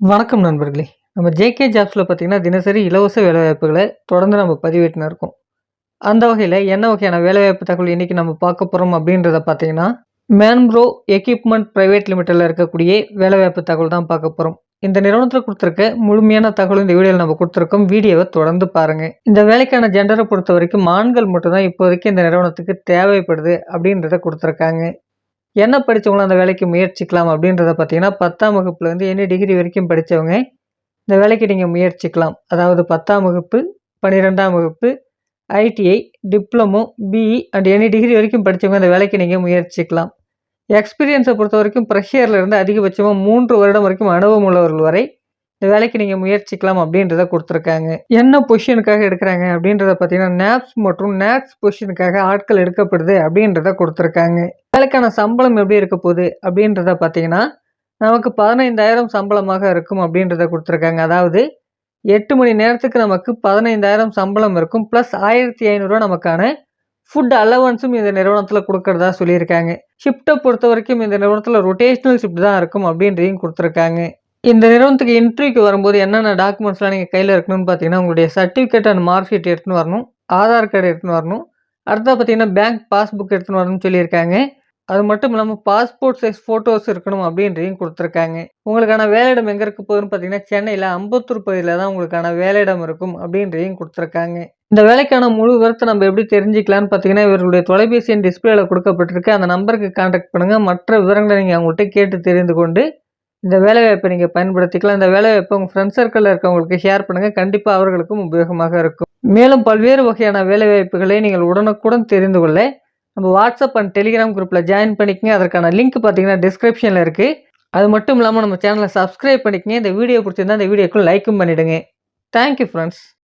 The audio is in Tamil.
வணக்கம் நண்பர்களே. நம்ம ஜேகே ஜாப்ஸில் பார்த்தீங்கன்னா தினசரி இலவச வேலைவாய்ப்புகளை தொடர்ந்து நம்ம பதிவேற்றின்னு இருக்கோம். அந்த வகையில் என்ன வகையான வேலைவாய்ப்பு தகவல் இன்றைக்கி நம்ம பார்க்க போகிறோம் அப்படின்றத பார்த்தீங்கன்னா மேன்ப்ரோ எக்யூப்மெண்ட் ப்ரைவேட் லிமிட்டடில் இருக்கக்கூடிய வேலைவாய்ப்பு தகவல் தான் பார்க்க போகிறோம் இந்த நிறுவனத்தில் கொடுத்துருக்க முழுமையான தகவல் இந்த வீடியோவில் நம்ம கொடுத்துருக்கோம். வீடியோவை தொடர்ந்து பாருங்கள் இந்த வேலைக்கான ஜெண்டரை பொறுத்த வரைக்கும் ஆண்கள் மட்டும்தான் இப்போதைக்கு இந்த நிறுவனத்துக்கு தேவைப்படுது அப்படின்றத கொடுத்துருக்காங்க. என்ன படித்தவங்களும் அந்த வேலைக்கு முயற்சிக்கலாம் அப்படின்றத பார்த்தீங்கன்னா பத்தாம் வகுப்புலேருந்து எனி டிகிரி வரைக்கும் படித்தவங்க இந்த வேலைக்கு நீங்கள் முயற்சிக்கலாம். அதாவது பத்தாம் வகுப்பு பன்னிரெண்டாம் வகுப்பு ITI diploma BE and any degree வரைக்கும் படித்தவங்க இந்த வேலைக்கு நீங்கள் முயற்சிக்கலாம். எக்ஸ்பீரியன்ஸை பொறுத்த வரைக்கும் ப்ரெஷியரில் இருந்து அதிகபட்சமாக மூன்று வருடம் வரைக்கும் அனுபவம் உள்ளவர்கள் வரை இந்த வேலைக்கு நீங்கள் முயற்சிக்கலாம் அப்படின்றத கொடுத்துருக்காங்க. என்ன பொசிஷனுக்காக எடுக்கிறாங்க அப்படின்றத பார்த்தீங்கன்னா நேப்ஸ் மற்றும் நேப்ஸ் பொசிஷனுக்காக ஆட்கள் எடுக்கப்படுது அப்படின்றத கொடுத்துருக்காங்க. வேலைக்கான சம்பளம் எப்படி இருக்க போகுது அப்படின்றத பார்த்தீங்கன்னா நமக்கு பதினைந்தாயிரம் சம்பளமாக இருக்கும் அப்படின்றத கொடுத்துருக்காங்க. அதாவது எட்டு மணி நேரத்துக்கு நமக்கு பதினைந்தாயிரம் சம்பளம் இருக்கும் ப்ளஸ் ஆயிரத்தி ஐநூறுரூவா நமக்கான ஃபுட் அலவன்ஸும் இந்த நிறுவனத்தில் கொடுக்கறதா சொல்லியிருக்காங்க. ஷிஃப்ட்டை பொறுத்த வரைக்கும் இந்த நிறுவனத்தில் ரொட்டேஷ்னல் ஷிஃப்ட் தான் இருக்கும் அப்படின்றதையும் கொடுத்துருக்காங்க. இந்த நிறுவனத்துக்கு இன்டர்வியூக்கு வரும்போது என்னென்ன டாக்குமெண்ட்ஸ்லாம் நீங்கள் கையில் இருக்கணும்னு பார்த்தீங்கன்னா உங்களுடைய சர்டிஃபிகேட் அண்ட் மார்க் ஷீட் எடுத்துன்னு வரணும் ஆதார் கார்டு எடுத்துன்னு வரணும். அடுத்தா பார்த்தீங்கன்னா பேங்க் பாஸ்புக் எடுத்துன்னு வரணும்னு சொல்லியிருக்காங்க. அது மட்டும் இல்லாமல் பாஸ்போர்ட் சைஸ் ஃபோட்டோஸ் இருக்கணும் அப்படின்றதையும் கொடுத்துருக்காங்க. உங்களுக்கான வேலையிடம் எங்கே இருக்க போகுதுன்னு பார்த்தீங்கன்னா சென்னையில் அம்பத்தூர் பகுதியில் தான் உங்களுக்கான வேலையிடம் இருக்கும் அப்படின்றதையும் கொடுத்துருக்காங்க. இந்த வேலைக்கான முழு விவரத்தை நம்ம எப்படி தெரிஞ்சுக்கலான்னு பார்த்தீங்கன்னா இவர்களுடைய தொலைபேசி டிஸ்பிளேல கொடுக்கப்பட்டிருக்கு. அந்த நம்பருக்கு கான்டாக்ட் பண்ணுங்கள் மற்ற விவரங்களை நீங்கள் அவங்கள்ட்ட கேட்டு தெரிந்து கொண்டு இந்த வேலைவாய்ப்பை நீங்கள் பயன்படுத்திக்கலாம். இந்த வேலைவாய்ப்பை உங்கள் ஃப்ரெண்ட் சர்க்கிளில் இருக்கவங்களுக்கு ஷேர் பண்ணுங்கள் கண்டிப்பாக அவர்களுக்கும் உபயோகமாக இருக்கும். மேலும் பல்வேறு வகையான வேலைவாய்ப்புகளை நீங்கள் உடனுக்குடன் தெரிந்து கொள்ள நம்ம வாட்ஸ்அப் அண்ட் டெலிகிராம் குரூப்பில் ஜாயின் பண்ணிக்கங்க. அதற்கான லிங்க் பார்த்தீங்கன்னா டிஸ்கிரிப்ஷனில் இருக்குது அது மட்டும் இல்லாமல் நம்ம சேனலை சப்ஸ்கிரைப் பண்ணிக்கங்க. இந்த வீடியோ பிடிச்சிருந்தா இந்த வீடியோக்கும் லைக்கும் பண்ணிவிடுங்க தேங்க்யூ ஃப்ரெண்ட்ஸ்